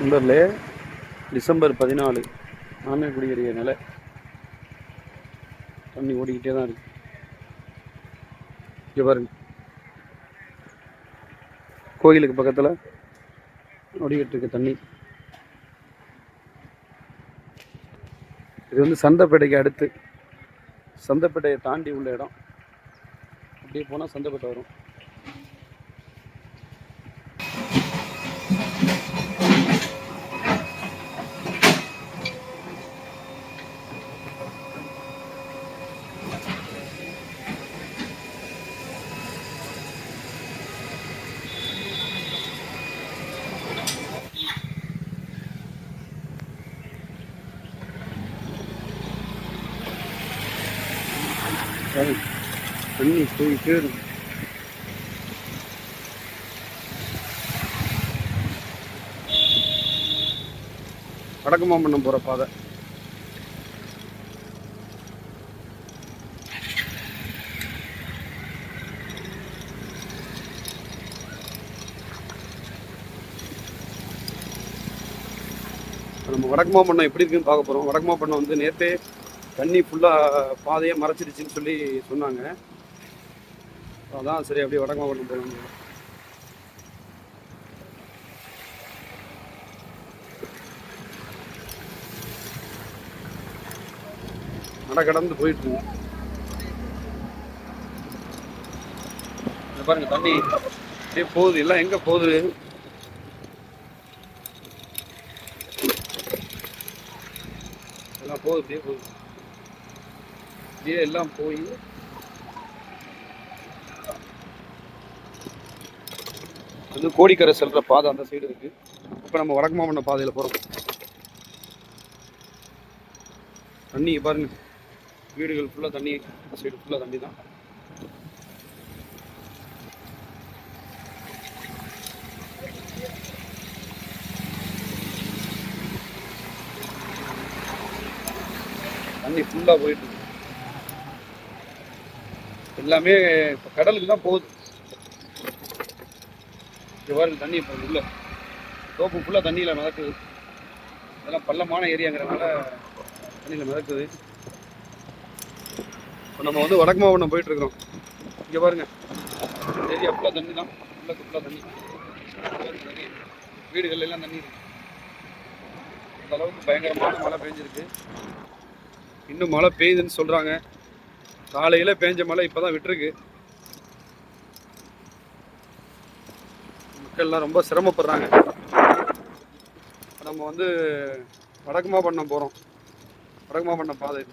நண்பர்களே டிசம்பர் பதினாலு மாமே குடியேறிய நிலை. தண்ணி ஓடிக்கிட்டே தான் இருக்கு. இங்கே பாருங்க. கோயிலுக்கு பக்கத்தில் ஓடிக்கிட்டு இருக்கு தண்ணி. இது வந்து சந்தைப்பேட்டைக்கு அடுத்து. சந்தைப்பேட்டையை தாண்டி உள்ள இடம். அப்படியே போனால் சந்தைப்பேட்டை வரும். தண்ணி போயிட்டே இருக்கும் வடக்கு மாமன்னம் போகிற பாதை. நம்ம வடக்கு பண்ணம் எப்படி இருக்குன்னு பார்க்க போகிறோம் வடக்கு மாமன்னம் வந்து நேற்றே தண்ணி ஃபுல்லாக பாதையே மறைச்சிருச்சுன்னு சொல்லி சொன்னாங்க. அதான் சரி அப்படியே வடக்கு மாவட்டம் போகணும் நட கடந்து போயிட்டு இருக்கு. பாருங்க தண்ணி அப்படியே போகுது. எல்லாம் எங்கே போகுது? எல்லாம் போகுது அப்படியே போகுது. அப்படியே எல்லாம் போய் வந்து கோடிக்கரை செல்ற பாதை அந்த சைடு இருக்கு. இப்போ நம்ம வடக்கு மாவட்ட பாதையில் போகிறோம் தண்ணி பாருங்க. வீடுகள் ஃபுல்லாக தண்ணி அந்த சைடு ஃபுல்லாக தண்ணி தான். தண்ணி ஃபுல்லாக போயிட்டு எல்லாமே இப்போ கடலுக்கு தான் போகுது. இவ்வாறு தண்ணி இப்போ உள்ள. தோப்பு ஃபுல்லாக தண்ணியில் மிதக்குது. இதெல்லாம் பள்ளமான ஏரியாங்கிறனால தண்ணியில் மிதக்குது. இப்போ நம்ம வந்து வடக்கு மாவட்டம் போயிட்டு இருக்கிறோம். இங்கே பாருங்க. ஏரியா ஃபுல்லாக தண்ணி தான். ஃபுல்லாக ஃபுல்லாக தண்ணி தண்ணி. வீடுகள் எல்லாம் தண்ணி இருக்குது அந்த அளவுக்கு பயங்கரமான மழை பெஞ்சிருக்கு. இன்னும் மழை பெய்யுதுன்னு சொல்கிறாங்க காலையில் பேஞ்ச மழை இப்போ தான் விட்டுருக்கு. மக்கள்லாம் ரொம்ப சிரமப்படுறாங்க. நம்ம வந்து வடக்குமா பண்ண போகிறோம் வடக்குமா பண்ண பாதை.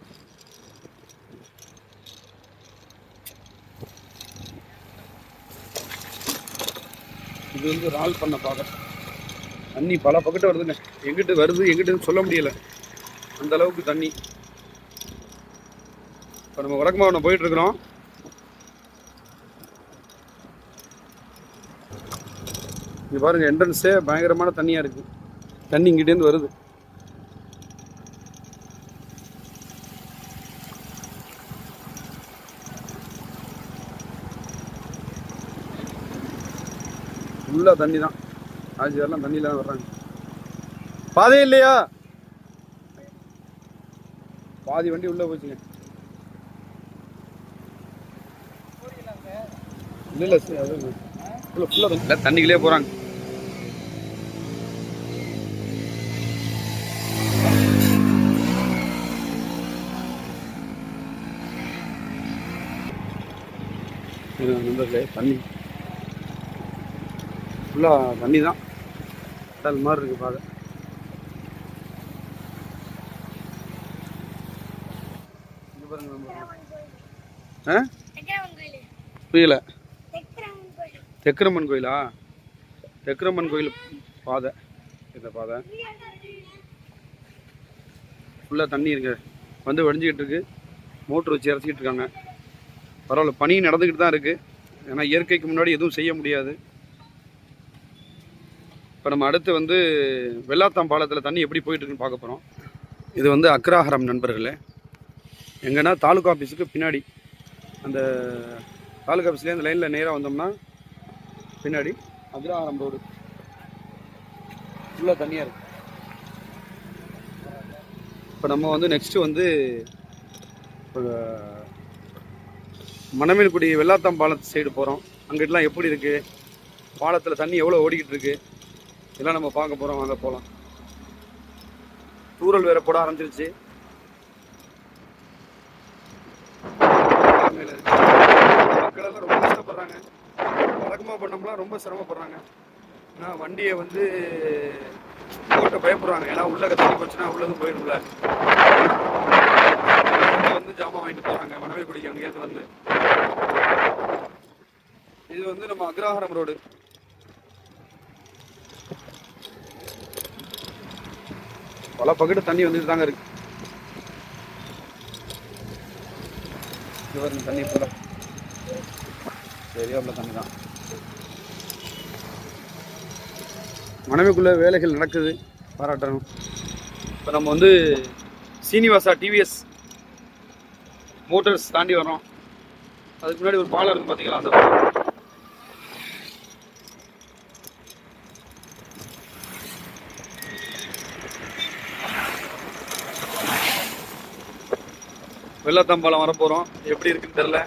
இது. வந்து ரால் பண்ண பாதை. தண்ணி பல பக்கத்து வருதுங்க. எங்கிட்டு வருது எங்கிட்டுன்னு சொல்ல முடியலை. அந்த அளவுக்கு தண்ணி. இப்போ நம்ம வடக்கு மாவட்டம் போயிட்டு இருக்கிறோம் இங்க பாருங்க என்ட்ரன்ஸே பயங்கரமான தண்ணியாக இருக்கு. தண்ணி இங்கிட்டேருந்து வருது. ஃபுல்லாக தண்ணி தான் ஆட்சியாரெல்லாம் தண்ணியில் தான் வர்றாங்க. பாதையே இல்லையா? பாதி வண்டி உள்ளே போச்சுங்க. இல்லை இல்லை சார் அது ஃபுல்லாக ஃபுல்லாக தண்ணி. தண்ணிக்குள்ளே போகிறாங்க நண்பர்களே தண்ணி. ஃபுல்லாக தண்ணி தான். கடல் மாதிரி இருக்குது. ஆ? புரியல. தெக்கரம்மன் கோயிலா? தெக்கரம்மன் கோயில் பாதை. இந்த பாதை. ஃபுல்லாக தண்ணி இருக்கு. வந்து வழிஞ்சிக்கிட்டு இருக்கு. மோட்ரு வச்சு இறச்சிக்கிட்டு இருக்காங்க. பரவாயில்ல பனி நடந்துக்கிட்டு தான் இருக்குது ஏன்னா இயற்கைக்கு முன்னாடி எதுவும் செய்ய முடியாது. இப்போ நம்ம அடுத்து வந்து வெள்ளாத்தாம் பாலத்தில் தண்ணி எப்படி போயிட்டுருக்குன்னு பார்க்க போகிறோம் இது வந்து அக்ராஹரம் நண்பர்களே. எங்கன்னா தாலுகா ஆஃபீஸுக்கு பின்னாடி. அந்த தாலுகா ஆஃபீஸ்லேயே அந்த லைனில் நேராக வந்தோம்னா பின்னாடி. அக்ரஹாரம் ரோடு ஃபுல்லாக தண்ணியாக இருக்கு. இப்போ நம்ம வந்து நெக்ஸ்ட்டு வந்து இப்போ மணமேல்குடி வெள்ளாத்தம் பாலத்து சைடு போகிறோம் அங்கிட்டலாம் எப்படி இருக்குது பாலத்தில் தண்ணி எவ்வளோ ஓடிக்கிட்டு இருக்கு? இதெல்லாம் நம்ம பார்க்க போகிறோம் வாங்க போகலாம் தூரல் வேற போட ஆரம்பிச்சிருச்சு மேல இருக்கு. மக்கள் எல்லாம் ரொம்ப கஷ்டப்படுறாங்க வழக்கமாக ரொம்ப சிரமப்படுறாங்க. ஏன்னா வண்டியை வந்து ஓட்ட பயப்படுறாங்க. ஏன்னா உள்ள தண்ணி போச்சுன்னா உள்ளதும் போயிடும்ல. வந்து ஜாமான் வாங்கிட்டு போகிறாங்க போறாங்க குடிக்க அங்கேயிருந்து வந்து. இது வந்து நம்ம அக்ராஹாரம் ரோடு. பல பக்கெட்டு தண்ணி வந்துட்டு தாங்க இருக்கு. தண்ணி போல சரியா உள்ள தண்ணி தான். மனைவிக்குள்ளே வேலைகள் நடக்குது. பாராட்டணும். இப்போ நம்ம வந்து சீனிவாசா டிவிஎஸ் மோட்டர்ஸ் தாண்டி வரோம் அதுக்கு முன்னாடி ஒரு பாலம் இருக்கு பார்த்தீங்களா அந்த பாலம். வெள்ளத்தாம்பாலம் வர எப்படி இருக்குன்னு தெரில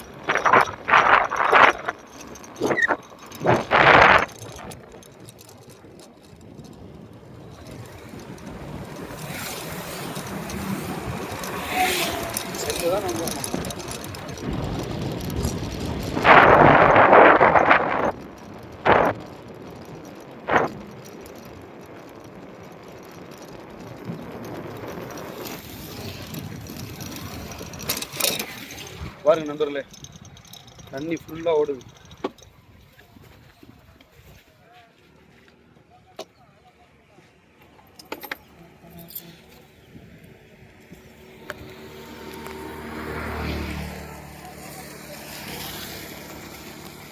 செல்லு தான் நம்ம பாருங்க நண்பர்களே தண்ணி ஃபுல்லாக ஓடுது.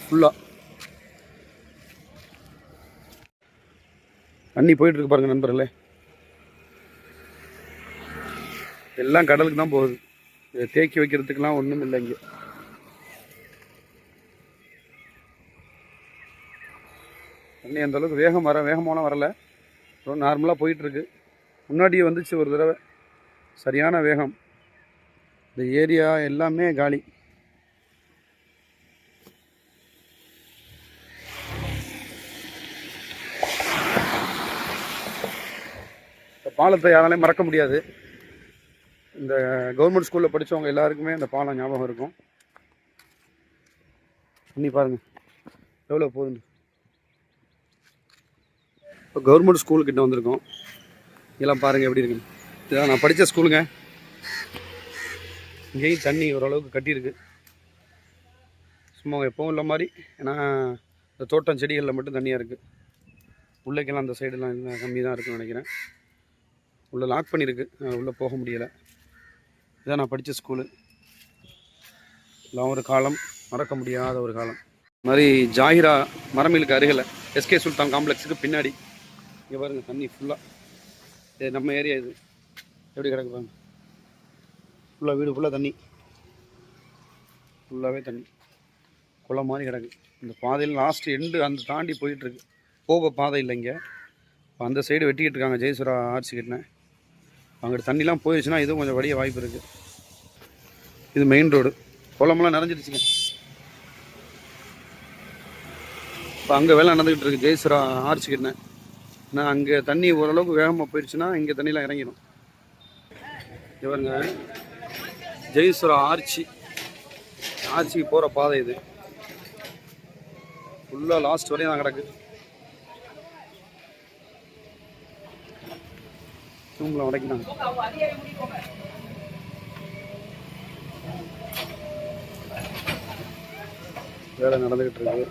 ஃபுல்லாக தண்ணி போயிட்டு இருக்கு பாருங்க நண்பர்களே. எல்லாம் கடலுக்கு தான் போகுது. இதை தேக்கி வைக்கிறதுக்கெலாம் ஒன்றும் இல்லை இங்கே. தண்ணி அந்த அளவுக்கு வேகம் வர வேகமான வரல. நார்மலாக போயிட்டுருக்கு. முன்னாடியே வந்துச்சு ஒரு தடவை. சரியான வேகம். இந்த ஏரியா எல்லாமே காலி. பாலத்தை யாராலையும் மறக்க முடியாது. இந்த கவர்மெண்ட் ஸ்கூலில் படித்தவங்க எல்லாருக்குமே இந்த பாலம் ஞாபகம் இருக்கும். பண்ணி பாருங்கள் எவ்வளோ போகுதுன்னு இப்போ கவர்மெண்ட் ஸ்கூலுக்கிட்ட வந்திருக்கோம். இதெல்லாம் பாருங்கள் எப்படி இருக்குன்னு இதான் நான் படித்த ஸ்கூலுங்க இங்கேயும் தண்ணி ஓரளவுக்கு கட்டியிருக்கு. சும்மா எப்பவும் உள்ள மாதிரி. ஏன்னா இந்த தோட்டம் செடிகளில் மட்டும் தண்ணியாக இருக்குது உள்ளேக்கெல்லாம் அந்த சைடெல்லாம் கம்மி தான் இருக்குன்னு நினைக்கிறேன். உள்ளே லாக் பண்ணியிருக்கு. உள்ளே போக முடியலை. இதான் நான் படித்த ஸ்கூலு இதெல்லாம் ஒரு காலம் மறக்க முடியாத ஒரு காலம். இது மாதிரி ஜாகிரா மரமிலுக்கு அருகில் எஸ்கே சுல்தான் காம்ப்ளெக்ஸுக்கு பின்னாடி. இங்கே பாருங்கள் தண்ணி ஃபுல்லாக இது நம்ம ஏரியா இது. எப்படி கிடக்கு பாருங்க. ஃபுல்லாக வீடு ஃபுல்லாக தண்ணி. ஃபுல்லாகவே தண்ணி. குளம் மாதிரி கிடக்கு. இந்த பாதையில் லாஸ்ட் எண்டு அந்த தாண்டி போயிட்டுருக்கு போக பாதை இல்லை இங்கே. அந்த சைடு வெட்டிக்கிட்டு இருக்காங்க ஜெயசுரா ஆர்ச்சி கிட்டன அங்கிட்டு தண்ணிலாம் போயிடுச்சுன்னா இதுவும் கொஞ்சம் வடிய வாய்ப்பு இருக்குது இது மெயின் ரோடு குளமெல்லாம் நிறைஞ்சிருச்சுங்க இப்போ அங்கே வேலை நடந்துக்கிட்டு இருக்கு. ஜெயசுரா ஆர்ச்சி நான் அங்கே தண்ணி ஓரளவுக்கு வேகமாக போயிடுச்சுன்னா இங்கே தண்ணிலாம் இறங்கிடும் இவருங்க ஜெயசுரா ஆர்ச்சி. ஆர்ச்சிக்கு போகிற பாதை இது. ஃபுல்லாக லாஸ்ட் வரையும் தான் கிடக்கு. தூங்கில் உடைக்கிறாங்க. வேலை நடந்துகிட்டு இருக்கு.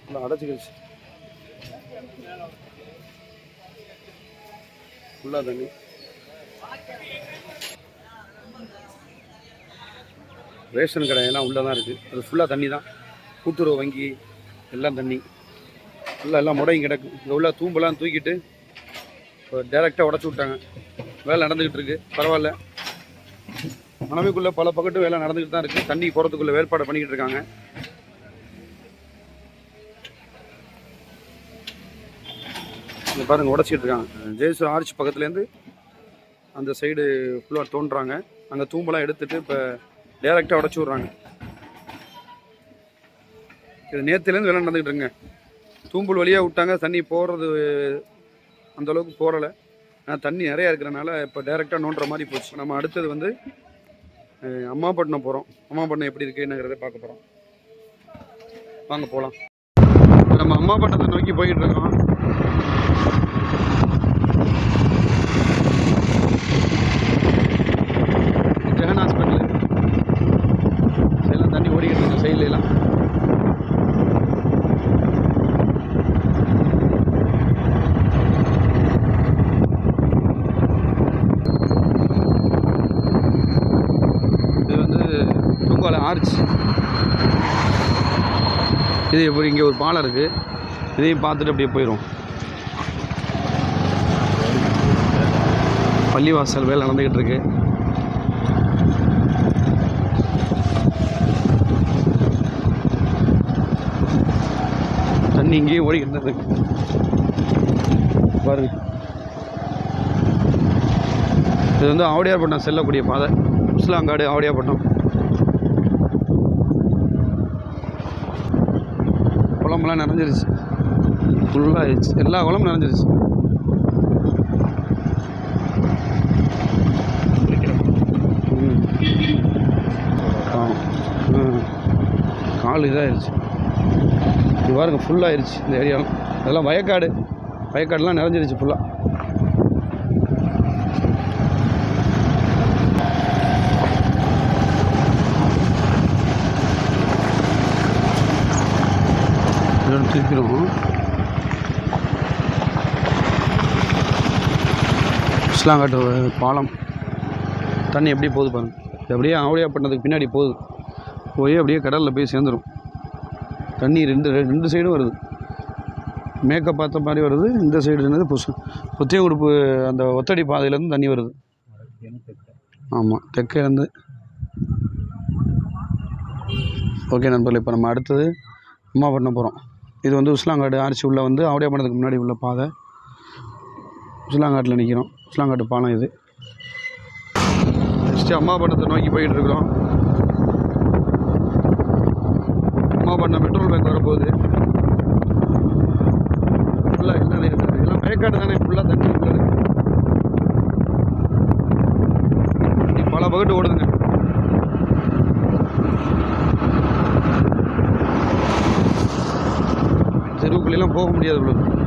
ஃபுல்லாக அடைச்சிக்கிடுச்சு ஃபுல்லாக தண்ணி. ரேஷன் கடையெல்லாம் உள்ளே தான் இருக்குது அது ஃபுல்லாக தண்ணி தான் கூட்டுறவு வங்கி எல்லாம் தண்ணி. ஃபுல்லாக எல்லாம் முடையும் கிடக்கும் இங்கே உள்ள தூம்பெல்லாம் தூக்கிட்டு இப்போ டேரெக்டாக உடச்சி விட்டாங்க. வேலை நடந்துக்கிட்டு இருக்குது பரவாயில்ல. மணமைக்குள்ளே பல பக்கட்டும் வேலை நடந்துக்கிட்டு தான் இருக்குது தண்ணி போகிறதுக்குள்ளே வேறுபாடு பண்ணிக்கிட்டு இருக்காங்க. இங்க பாருங்க உடச்சிக்கிட்டு இருக்காங்க. ஜேசு ஆர்ச் பக்கத்துலேருந்து அந்த சைடு ஃபுல்லாக தோன்றாங்க அங்கே தூம்பெல்லாம் எடுத்துகிட்டு இப்போ டேரெக்டாக உடச்சி விட்றாங்க. இது நேற்றுலேருந்து வேலை நடந்துக்கிட்டு இருங்க தூம்பல் வழியாக விட்டாங்க தண்ணி போகிறது அந்தளவுக்கு போகலை ஆனால் தண்ணி நிறையா இருக்கிறனால இப்போ டேரெக்டாக நோண்டுற மாதிரி போச்சு. நம்ம அடுத்தது வந்து அம்மாப்பட்டினம் போகிறோம் அம்மாப்பட்டினம் எப்படி இருக்குங்கிறத பார்க்க போகிறோம் வாங்க போகலாம் நம்ம அம்மாப்பட்டினத்தை நோக்கி போய்கிட்டு இருக்கோம் ஜெகன் ஹாஸ்பிட்டல் எல்லாம் தண்ணி ஓடிக்கிட்டு இருக்கு சைட்ல எல்லாம் இது வந்து தூங்கால ஆர்ச் இப்போ இங்கே ஒரு பாலம் இருக்குது இதையும் பார்த்துட்டு அப்படியே போயிடும் பள்ளிவாசல் வேலை நடந்துக்கிட்டு இருக்கு. தண்ணி இங்கேயும் ஓடிக்கிட்டு இருக்கு பாருங்க. இது வந்து ஆவடியார்பட்டினம் செல்லக்கூடிய பாதை. முஸ்லாங்காடு ஆவடியார்பட்டினம். ஃபுல்லாக நிறைஞ்சிருச்சு. ஃபுல்லாக ஆயிடுச்சு. எல்லா குளமும் நிறைஞ்சிருச்சு. கால் இதாகிடுச்சு இது பாருங்க ஃபுல்லாகிடுச்சு இந்த ஏரியாலாம் அதெல்லாம் வயக்காடு. வயக்காடுலாம் நிறைஞ்சிருச்சு ஃபுல்லாக இதோட இஸ்லாங்காட்டு பாலம். தண்ணி எப்படி போகுது பாருங்கள் அப்படியே ஆவடியாப்பட்டினத்துக்கு பின்னாடி போகுது. போய் அப்படியே கடலில் போய் சேர்ந்துடும் தண்ணி ரெண்டு ரெண்டு சைடும் வருது. மேக்கப் பார்த்த மாதிரி வருது இந்த சைடு என்னது புசு புத்திய உடுப்பு அந்த ஒத்தடி பாதையிலேருந்து தண்ணி வருது. ஆமாம் தெற்கேருந்து ஓகே நண்பர்களே இப்போ நம்ம அடுத்தது அம்மா பண்ண போகிறோம் இது வந்து உஸ்லாங்காடு ஆர்ச்சி உள்ள வந்து ஆவடியாப்பட்டினத்துக்கு முன்னாடி உள்ள பாதை. உஸ்லாங்காட்டில் நிற்கிறோம் உஸ்லாங்காட்டு பாலம் இது. ஃபஸ்ட்டு அம்மா பணத்தை நோக்கி போயிட்டு இருக்கிறோம். அம்மாபட்டினம் பெட்ரோல் பேங்க் வரப்போகுது. ஃபுல்லாக இல்லை இருக்குது எல்லாம் வயக்காடு தானே. ஃபுல்லாக தண்ணி பல பகுட்டு ஓடுதுங்க. போக முடியாது இவ்வளோ இது பாருங்க.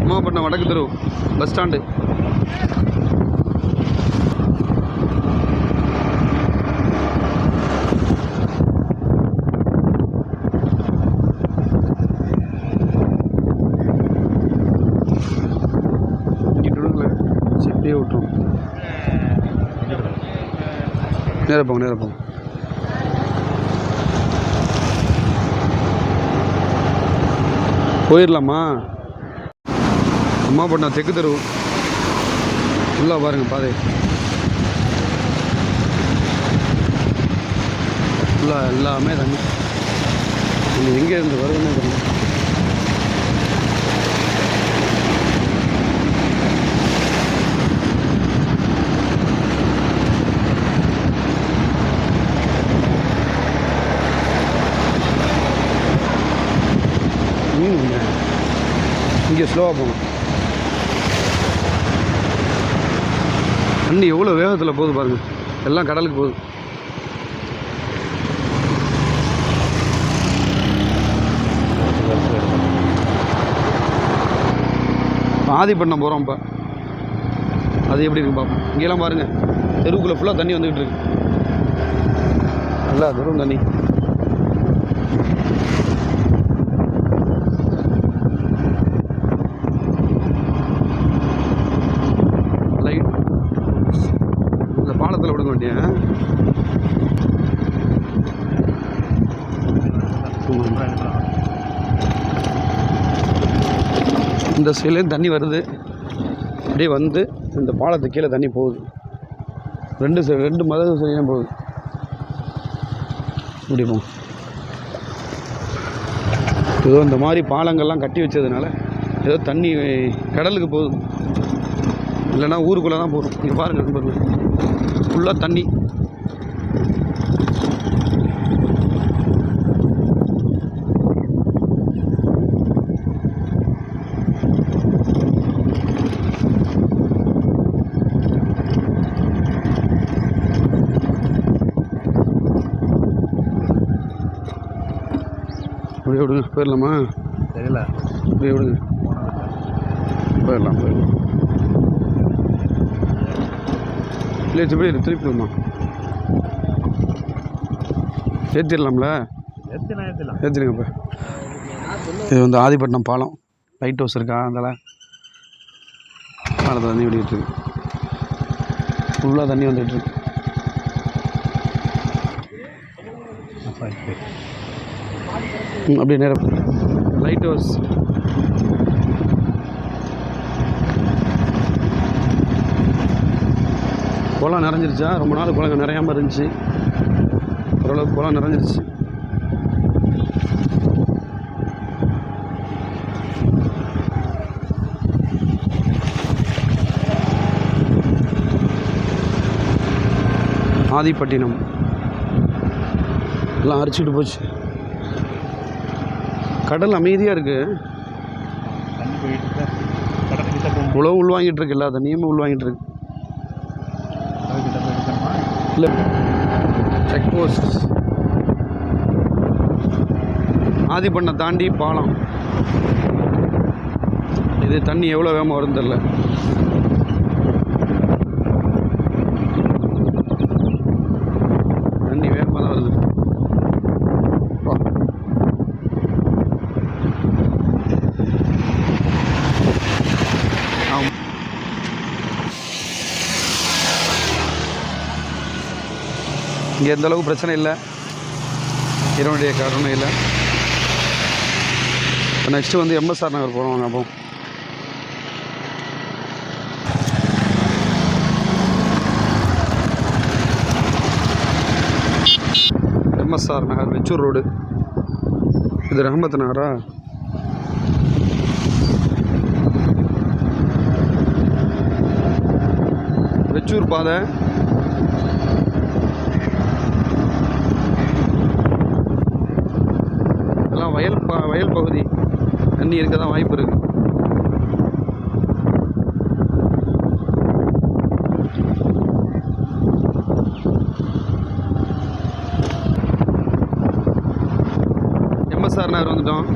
அம்மாப்பட்டினம் வடக்கு தெரு பஸ் ஸ்டாண்டு இங்கிட்டு விடுங்களே அப்படியே விட்டுரும் நேராக போங்க நேராக போங்க. போயிடலாமா அம்மா பண்ண தெற்கு தெரு. ஃபுல்லாக பாருங்கள் பாதை. ஃபுல்லாக எல்லாமே தண்ணி. நீங்கள் எங்கே இருந்து வருதுன்னு தெரியும் மீன் இல்லை இங்கே ஸ்லோவாக போகணும் தண்ணி எவ்வளோ வேகத்தில் போகுது பாருங்க. எல்லாம் கடலுக்கு போகுது. பாதி பண்ண போகிறோம் இப்போ. அது எப்படி இருக்கு பார்ப்போம் இங்கெல்லாம் பாருங்கள் தெருவுக்குள்ளே ஃபுல்லாக தண்ணி வந்துக்கிட்டு இருக்கு. நல்லா தூரம் தண்ணி வண்டியை இந்த சைட்லேருந்து தண்ணி வருது. அப்படியே வந்து இந்த பாலத்துக்கு கீழே தண்ணி போகுது. ரெண்டு சைடு ரெண்டு மதம் சைட்லையும் போகுது. இப்படி போகும் ஏதோ இந்த மாதிரி பாலங்கள்லாம் கட்டி வச்சதுனால ஏதோ தண்ணி கடலுக்கு போகுது. இல்லைன்னா ஊருக்குள்ளே தான் போகும். இங்கே பாருங்கள் நண்பர்கள். ஃபுல்லாக தண்ணி. விடுங்க போயிடலாமா? தெரியல. அப்படியே விடுங்க. போயிடலாம் போயிடலாம். இல்லை இப்படி திருப்பி விடணும் ஏற்றிடலாம்ல? ஏற்றிடுங்க இப்போ இது வந்து ஆதிப்பட்டினம் பாலம். லைட் ஹவுஸ் இருக்கா அதில்? பாலத்தில் தண்ணி ஓடிட்டு இருக்கு ஃபுல்லாக தண்ணி வந்துட்டு இருக்கு. அப்படியே நேரம் லைட் ஹவுஸ் குளம் நிறைஞ்சிருச்சா? ரொம்ப நாள் குளங்க நிறையாம இருந்துச்சு. ஓரளவுக்கு குளம் நிறைஞ்சிருச்சு. ஆதிப்பட்டினம். எல்லாம் அரிச்சிட்டு போச்சு. கடல் அமைதியாக இருக்குது தண்ணி போயிட்டு இருக்கா. கிட்ட போகும் இவ்வளோ உள்வாங்கிட்டு இருக்கு உள்வாங்கிட்டு இல்லை. செக் போஸ்ட் ஆதிப்பண்ணை தாண்டி பாலம். இது தண்ணி எவ்வளோ வேகமாக வரும்னு தெரில தண்ணி வேகமாக தான் வருது வா. ஆமா. இங்கே எந்த அளவுக்கு பிரச்சனை இல்லை. இதனுடைய காரணம் இல்லை. இப்போ நெக்ஸ்ட்டு வந்து எம்எஸ்ஆர் நகர் போகிறோம் அப்போ. MSR Nagar Vechur road. இது ரஹமத் நகரா? வெச்சூர் பாதை எல்லாம் வயல் பகுதி தண்ணி இருக்க தான் வாய்ப்பு இருக்குது எம்எஸ்ஆர் நகர் வந்துட்டோம்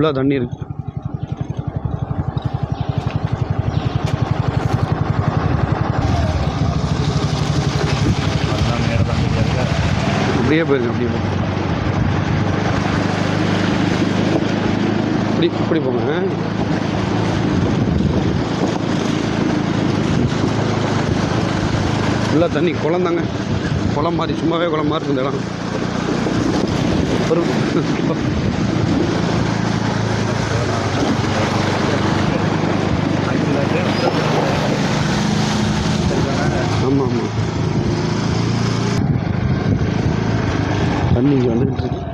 ஃபுல்லாக தண்ணி இருக்கு. அதெல்லாம் நேரம் தான் இருக்கா. அப்படியே போயிருங்க அப்படியே போங்க இப்படி இப்படி போங்க. ஃபுல்லாக தண்ணி குளம் தாங்க. குளம் மாதிரி சும்மாவே குளம் மாதிரி இருக்கு இந்த இடம் ஒரு ஆமாம் ஆமாம் தண்ணி இங்கே வந்துக்கிட்டு இருக்கு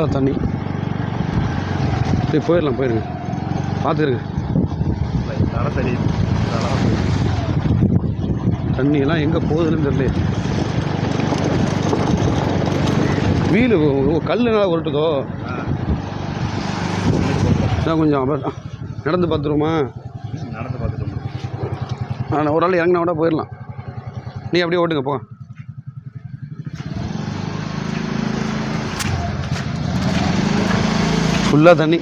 ஃபுல்லாக தண்ணி. சரி போயிடலாம் போயிருங்க. பார்த்துருங்க தண்ணியெல்லாம் எங்கே போகுதுன்னு தெரியல வீலு கல்லுனால உருட்டுதோ? நான் கொஞ்சம் அப்புறம் நடந்து பார்த்துருமா நடந்து பார்த்துட்டு நான் ஒரு ஆள் இறங்கினா கூட போயிடலாம். நீ அப்படியே ஓட்டுங்க போ. ஃபுல்லாக தண்ணி.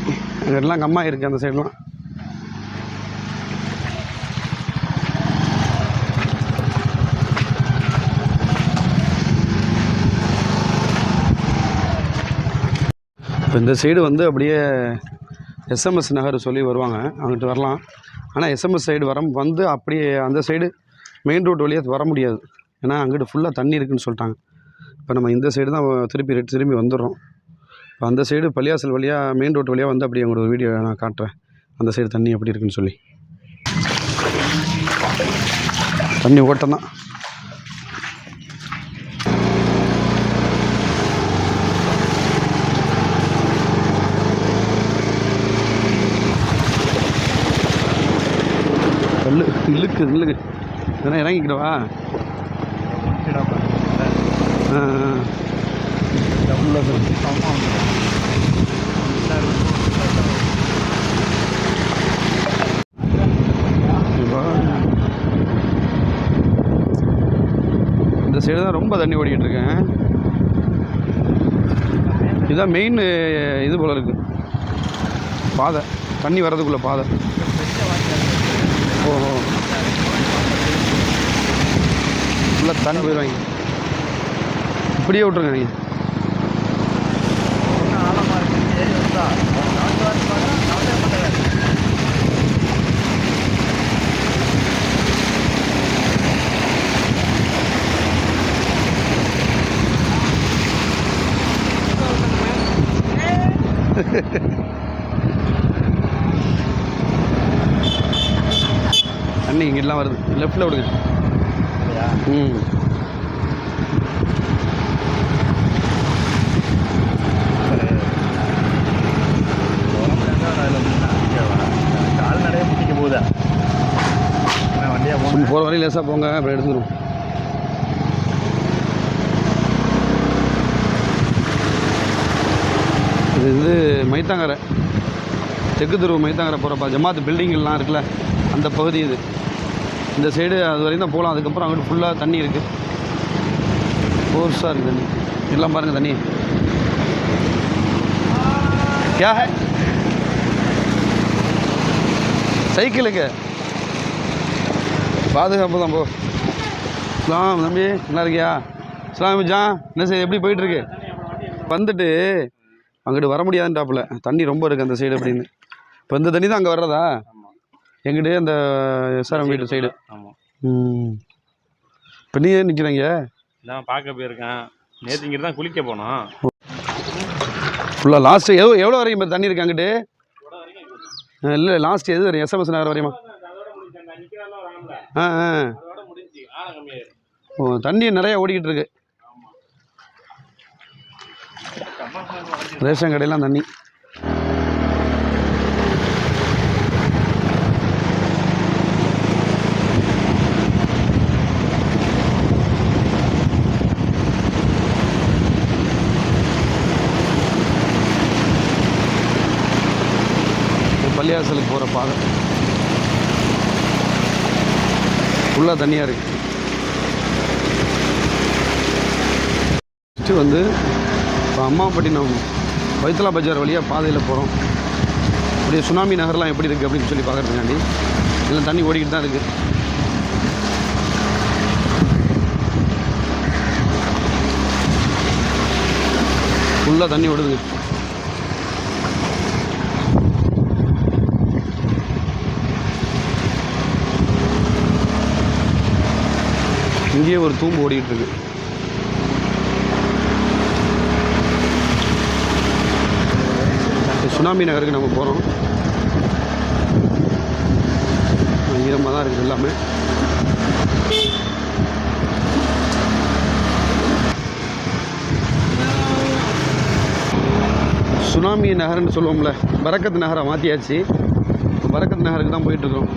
அங்கெல்லாம் கம்மா இருக்குது அந்த சைடெலாம் இப்போ இந்த சைடு வந்து அப்படியே எஸ்எம்எஸ் நகர் சொல்லி வருவாங்க. அங்கிட்டு வரலாம். ஆனால் எஸ்எம்எஸ் சைடு வர வந்து அப்படியே அந்த சைடு மெயின் ரோடு வழியாக வர முடியாது. ஏன்னா அங்கிட்டு ஃபுல்லாக தண்ணி இருக்குன்னு சொல்லிட்டாங்க. இப்போ நம்ம இந்த சைடு தான் திருப்பி திரும்பி வந்துடுறோம். இப்போ அந்த சைடு பள்ளியாசல் வழியாக மெயின் ரோடு வழியாக வந்து அப்படி உங்களோட வீடியோ நான் காட்டுறேன். அந்த சைடு தண்ணி எப்படி இருக்குன்னு சொல்லி. தண்ணி ஓட்டம் தான். கல்லு இழுக்கு இழுக்கு. இதெல்லாம் இறங்கிக்கிடவா. ஆ. உள்ளது இந்த சைடு தான் ரொம்ப தண்ணி ஓடிக்கிட்டு இருக்கேன் இதுதான் மெயின் இது போல இருக்கு. பாதை. தண்ணி வர்றதுக்குள்ள பாதை. ஓஹோ ஃபுல்லாக தண்ணி போயிடுவாங்க. இப்படியே விட்ருங்க நீங்கள் ஒன்றும் ஆழமா இருக்கு. ஏறி வந்தா. தண்ணி இங்கெல்லாம் வருது. லெஃப்ட்டில் விடுங்க? ம் சரி. உடம்பு ரெண்டா அதில் முன்னா ஓகேவா? கால்நடையே முட்டிக்க போகுதா என்ன வண்டியா போகணும் சும்மா போகிற வரையும் லேசாக போங்க அப்புறம் எடுத்துக்கிறோம் இது வந்து மைத்தாங்கரை தெற்கு தெருவு மைத்தாங்கரை போகிறப்ப ஜமாத் பில்டிங்கெல்லாம் இருக்குல்ல அந்த பகுதி இது இந்த சைடு அது வரையும் தான் போகலாம் அதுக்கப்புறம் அங்கிட்டு ஃபுல்லாக தண்ணி இருக்குது ஃபோர்ஸாக இருக்குது தண்ணி எல்லாம் பாருங்கள் தண்ணி क्या है சைக்கிளுக்கு பாதுகாப்பு தான் போ. ஸ்லாம் தம்பி நல்லா இருக்கியா? ஸ்லாம் ஜான் என்ன செய்ய எப்படி போயிட்டுருக்கு? வந்துட்டு அங்கிட்டு வர முடியாதுன்றாப்புல. தண்ணி ரொம்ப இருக்குது அந்த சைடு அப்படின்னு. இப்போ இந்த தண்ணி தான் அங்கே வர்றதா? எங்கிட்ட அந்த எஸ்ஆர்எம் வீட்டு சைடு ஆமாம் இப்போ நீ ஏன் நிற்கிறீங்க இதான் பார்க்க போயிருக்கேன். நேற்று இங்கே தான் குளிக்க போனோம். ஃபுல்லாக லாஸ்ட்டு எவ்வளோ எவ்வளோ வரைக்கும் இப்போ தண்ணி இருக்கு அங்கிட்டு? இல்லை லாஸ்ட் எது வரையும்? எஸ்எம்எஸ் நகர் வரையுமா? ஆ ஆ. ஓ தண்ணி நிறைய ஓடிக்கிட்டு இருக்கு. ரேஷன் கடையெல்லாம் தண்ணி இது பள்ளியாசலுக்கு போகிற பாதை ஃபுல்லாக தண்ணியாக இருக்குது நெக்ஸ்ட்டு வந்து இப்போ அம்மாப்பட்டினம் வைத்தலா பஜார் வழியாக பாதையில் போகிறோம் அப்படியே சுனாமி நகர்லாம் எப்படி இருக்குது அப்படின்னு சொல்லி பார்க்குறதுக்காண்டி எல்லாம் தண்ணி ஓடிக்கிட்டு தான் இருக்குது ஃபுல்லாக தண்ணி ஓடுது இங்கேயே ஒரு தூம்பு ஓடிக்கிட்டு இருக்கு சுனாமி நகருக்கு நம்ம போகிறோம் ஈரமாக தான் இருக்குது எல்லாமே. சுனாமி நகர்னு சொல்லுவோம்ல பரக்கத் நகரை மாற்றியாச்சு பரக்கத் நகருக்கு தான் போயிட்டுருக்கோம்.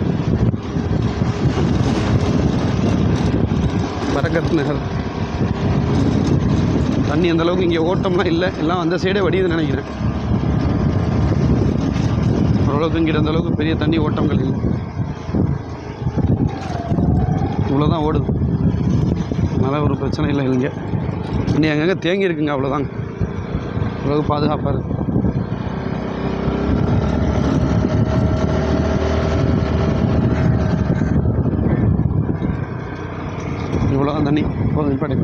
பரக்கத் நகர் தண்ணி அந்தளவுக்கு இங்கே ஓட்டம்லாம் இல்லை. எல்லாம் அந்த சைடே வடியுதுன்னு நினைக்கிறேன். ஓரளவுக்கு இங்கே அந்த அளவுக்கு பெரிய தண்ணி ஓட்டங்கள் இல்லை. இவ்வளோதான் ஓடுது. அதனால் ஒரு பிரச்சனை இல்லை இங்கே. தண்ணி அங்கங்கே தேங்கி இருக்குங்க அவ்வளோதாங்க ஓரளவுக்கு பாதுகாப்பாக இருக்குது போதும் தண்ணி. போதும் நிப்பாட்டி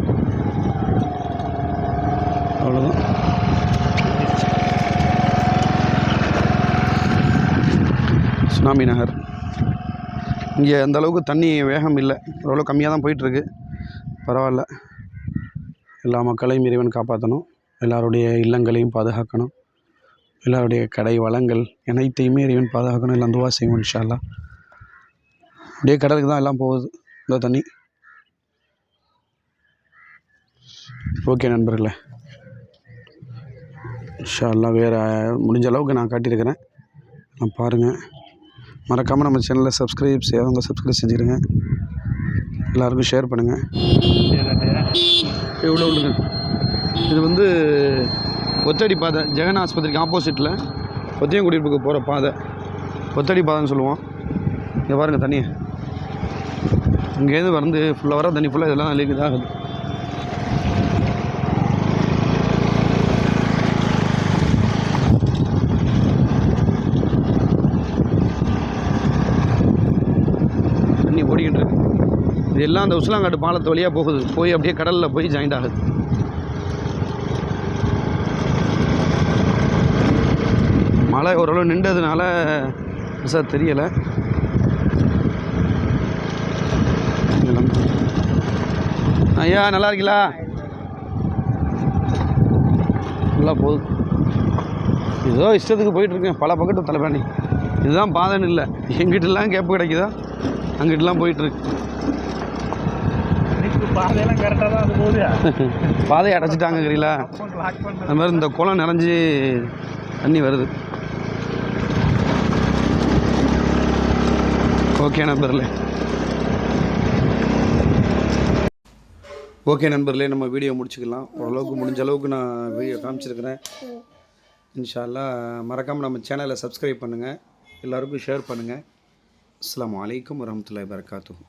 அவ்வளோதான் சுனாமி நகர். இங்கே அந்தளவுக்கு தண்ணி வேகம் இல்லை. ஓரளவு கம்மியாக தான் போயிட்டுருக்கு. பரவாயில்ல. எல்லா மக்களையும் இறைவன் காப்பாற்றணும் எல்லாருடைய இல்லங்களையும் பாதுகாக்கணும். எல்லாருடைய கடை வளங்கள் அனைத்தையுமே இறைவன் பாதுகாக்கணும். இல்லை துவா செய்வோம் இன்ஷால்லாம் அப்படியே கடலுக்கு தான் எல்லாம் போகுது. இந்த தண்ணி. ஓகே நண்பர்களே. இன்ஷால்லாம் வேறு முடிஞ்ச அளவுக்கு நான் காட்டியிருக்கிறேன். நான் பாருங்கள் மறக்காமல் நம்ம சேனலில் சப்ஸ்கிரைப் செய்யாதவங்க சப்ஸ்கிரைப் செஞ்சுருங்க எல்லாருக்கும் ஷேர் பண்ணுங்கள் எவ்வளோ உள்ளுங்க இது வந்து ஒத்தடி பாதை ஜெகன் ஆஸ்பத்திரிக்கு ஆப்போசிட்டில் ஒத்தியங்குடியிருப்புக்கு போகிற பாதை. ஒத்தடி பாதைன்னு சொல்லுவோம். இங்கே பாருங்கள் தண்ணியை இங்கேருந்து வந்து ஃபுல்லாக வர தண்ணி ஃபுல்லாக இதெல்லாம் லீக் ஆகுது தண்ணி ஓடிக்கிட்டு இருக்கு இது எல்லாம் அந்த உசிலாங்காட்டு பாலத்து வழியாக போகுது. போய் அப்படியே கடலில் போய் ஜாயிண்ட் ஆகுது. மழை ஓரளவு நின்றதுனால பெருசாக தெரியலை. ஐயா நல்லா இருக்கீங்களா? நல்லா போகுது. ஏதோ இஷ்டத்துக்கு போயிட்டுருக்கேன் பல பக்கத்து தலைப்பாணி இதுதான் பாதைன்னு இல்லை. எங்கிட்டலாம் கேப்பு கிடைக்குதோ? அங்கிட்டலாம் போயிட்டுருக்கு பாதையெல்லாம் கரெக்டாக தான் அது போகுது. பாதையை அடைச்சிட்டாங்க லாக் அந்த அது மாதிரி இந்த குளம் நிறைஞ்சி தண்ணி வருது. ஓகே நண்பர்களே. ஓகே நண்பர்களே நம்ம வீடியோ முடிச்சுக்கலாம். ஓரளவுக்கு முடிஞ்ச அளவுக்கு நான் வீடியோ காமிச்சிருக்கிறேன். இன்ஷா அல்லாஹ் மறக்காமல் நம்ம சேனலை சப்ஸ்கிரைப் பண்ணுங்கள் எல்லாருக்கும் ஷேர் பண்ணுங்கள் அஸ்லாம் வலைக்கம் வரமத்துல வரகாத்துஹு